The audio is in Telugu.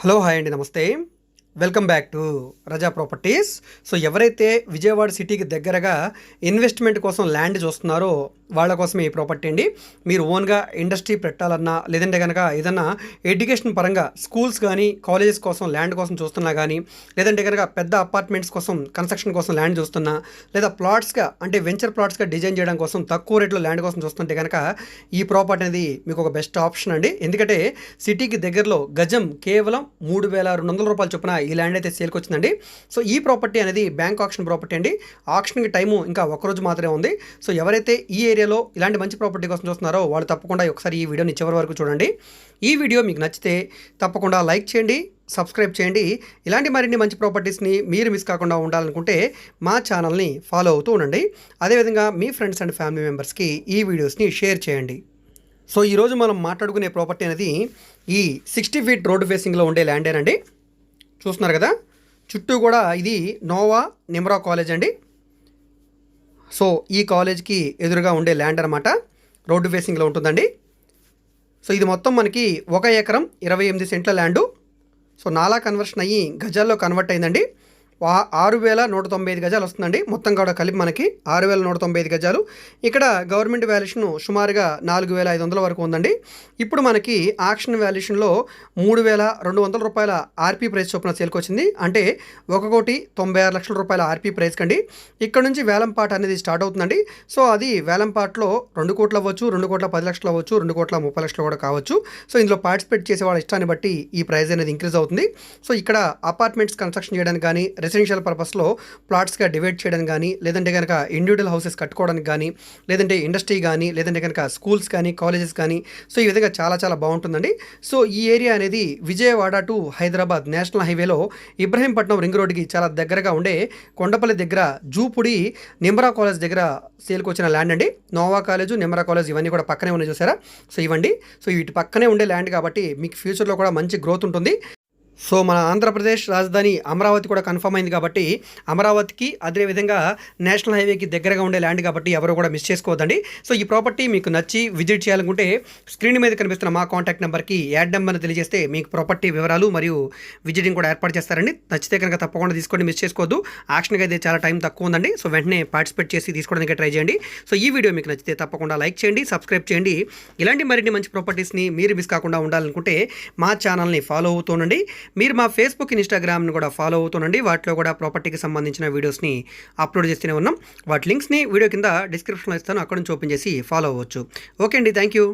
హలో హాయ్ అండి నమస్తే. Welcome back to Raza properties. So ఎవరైతే విజయవాడ సిటీకి దగ్గరగా ఇన్వెస్ట్మెంట్ కోసం ల్యాండ్ చూస్తున్నారో వాళ్ళ కోసమే ఈ ప్రాపర్టీ అండి. మీరు ఓన్గా ఇండస్ట్రీ పెట్టాలన్నా లేదంటే కనుక ఏదన్నా ఎడ్యుకేషన్ పరంగా స్కూల్స్ కానీ కాలేజెస్ కోసం ల్యాండ్ కోసం చూస్తున్నా కానీ లేదంటే కనుక పెద్ద అపార్ట్మెంట్స్ కోసం కన్స్ట్రక్షన్ కోసం ల్యాండ్ చూస్తున్నా లేదా ప్లాట్స్గా అంటే వెంచర్ ప్లాట్స్గా డిజైన్ చేయడం కోసం తక్కువ రేట్లో ల్యాండ్ కోసం చూస్తుంటే కనుక ఈ ప్రాపర్టీ అనేది మీకు ఒక బెస్ట్ ఆప్షన్ అండి. ఎందుకంటే సిటీకి దగ్గరలో గజం కేవలం మూడు వేల రెండు వందల రూపాయలు చొప్పున ఈ ల్యాండ్ అయితే సేల్కి వచ్చిందండి. సో ఈ ప్రాపర్టీ అనేది బ్యాంక్ ఆప్షన్ ప్రాపర్టీ అండి. ఆప్షన్కి టైము ఇంకా ఒక్కరోజు మాత్రమే ఉంది. సో ఎవరైతే ఈ ఏరియాలో ఇలాంటి మంచి ప్రాపర్టీ కోసం చూస్తున్నారో వాళ్ళు తప్పకుండా ఒకసారి ఈ వీడియోని చివరి వరకు చూడండి. ఈ వీడియో మీకు నచ్చితే తప్పకుండా లైక్ చేయండి సబ్స్క్రైబ్ చేయండి. ఇలాంటి మరిన్ని మంచి ప్రాపర్టీస్ని మీరు మిస్ కాకుండా ఉండాలనుకుంటే మా ఛానల్ని ఫాలో అవుతూ ఉండండి. అదేవిధంగా మీ ఫ్రెండ్స్ అండ్ ఫ్యామిలీ మెంబర్స్కి ఈ వీడియోస్ని షేర్ చేయండి. సో ఈరోజు మనం మాట్లాడుకునే ప్రాపర్టీ అనేది ఈ సిక్స్టీ ఫీట్ రోడ్డు ఫేసింగ్లో ఉండే ల్యాండేనండి. చూస్తున్నారు కదా? చుట్టూ కూడా ఇది నోవా నిమ్రా కాలేజ్ అండి. సో ఈ కాలేజ్కి ఎదురుగా ఉండే ల్యాండ్ అనమాట రోడ్డు ఫేసింగ్లో ఉంటుందండి. సో ఇది మొత్తం మనకి ఒక ఎకరం ఇరవై ఎనిమిది సెంట్ల ల్యాండు. సో నాలా కన్వర్షన్ అయ్యి గజాల్లో కన్వర్ట్ అయిందండి. ఆరు వేల నూట తొంభై ఐదు గజాలు వస్తుందండి. మొత్తం కూడా కలిపి మనకి ఆరు వేల నూట తొంభై ఐదు గజాలు. ఇక్కడ గవర్నమెంట్ వాల్యుషన్ సుమారుగా నాలుగు వేల ఐదు వందల వరకు ఉందండి. ఇప్పుడు మనకి ఆక్షన్ వాల్యుషన్లో మూడు వేల రెండు వందల రూపాయల ఆర్పీ ప్రైస్ చొప్పున సేల్కి వచ్చింది అంటే ఒక కోటి తొంభై ఆరు లక్షల రూపాయల ఆర్పీ ప్రైస్ కండి ఇక్కడ నుంచి వేలంపాట అనేది స్టార్ట్ అవుతుందండి. సో అది వేలంపాట్లో రెండు కోట్లు అవ్వచ్చు రెండు కోట్ల పది లక్షలు అవ్వచ్చు రెండు కోట్ల ముప్పై లక్షలు కూడా కావచ్చు. సో ఇందులో పార్టిసిపేట్ చేసే వాళ్ళ ఇష్టాన్ని బట్టి ఈ ప్రైస్ అనేది ఇంక్రీజ్ అవుతుంది. సో ఇక్కడ అపార్ట్మెంట్స్ కన్స్ట్రక్షన్ చేయడానికి కానీ రెసిడెన్షియల్ పర్పస్లో ప్లాట్స్గా డివైడ్ చేయడం కానీ లేదంటే కనుక ఇండివిజువల్ హౌసెస్ కట్టుకోవడానికి కానీ లేదంటే ఇండస్ట్రీ కానీ లేదంటే కనుక స్కూల్స్ కానీ కాలేజెస్ కానీ సో ఈ విధంగా చాలా చాలా బాగుంటుందండి. సో ఈ ఏరియా అనేది విజయవాడ టు హైదరాబాద్ నేషనల్ హైవేలో ఇబ్రహీంపట్నం రింగ్ రోడ్డుకి చాలా దగ్గరగా ఉండే కొండపల్లి దగ్గర జూపుడి నిమ్రా కాలేజ్ దగ్గర సేల్కి వచ్చిన ల్యాండ్ అండి. నోవా కాలేజ్ నిమ్రా కాలేజ్ ఇవన్నీ కూడా పక్కనే ఉన్నాయి చూసారా? సో ఇవ్వండి సో వీటి పక్కనే ఉండే ల్యాండ్ కాబట్టి మీకు ఫ్యూచర్లో కూడా మంచి గ్రోత్ ఉంటుంది. సో మన ఆంధ్రప్రదేశ్ రాజధాని అమరావతి కూడా కన్ఫర్మ్ అయింది కాబట్టి అమరావతికి అదేవిధంగా నేషనల్ హైవేకి దగ్గరగా ఉండే ల్యాండ్ కాబట్టి ఎవరు కూడా మిస్ చేసుకోవద్దండి. సో ఈ ప్రాపర్టీ మీకు నచ్చి విజిట్ చేయాలనుకుంటే స్క్రీన్ మీద కనిపిస్తున్న మా కాంటాక్ట్ నెంబర్కి యాడ్ నెంబర్ని తెలియజేస్తే మీకు ప్రాపర్టీ వివరాలు మరియు విజిటింగ్ కూడా ఏర్పాటు చేస్తారండి. నచ్చితే కనుక తప్పకుండా తీసుకోండి మిస్ చేసుకోవద్దు. యాక్షన్కి అయితే చాలా టైం తక్కువ ఉందండి. సో వెంటనే పార్టిసిపేట్ చేసి తీసుకోవడానికి ట్రై చేయండి. సో ఈ వీడియో మీకు నచ్చితే తప్పకుండా లైక్ చేయండి సబ్స్క్రైబ్ చేయండి. ఇలాంటి మరిన్ని మంచి ప్రాపర్టీస్ని మీరు మిస్ కాకుండా ఉండాలనుకుంటే మా ఛానల్ని ఫాలో అవుతుండండి మీరు మా ఫేస్బుక్ ఇన్స్టాగ్రామ్ని కూడా ఫాలో అవుతుండండి వాటిలో కూడా ప్రాపర్టీకి సంబంధించిన వీడియోస్ని అప్లోడ్ చేస్తూనే ఉన్నాం. వాటి లింక్స్ని వీడియో కింద డిస్క్రిప్షన్లో ఇస్తాను. అక్కడ నుంచి ఓపెన్ చేసి ఫాలో అవ్వచ్చు. ఓకే అండి. Thank you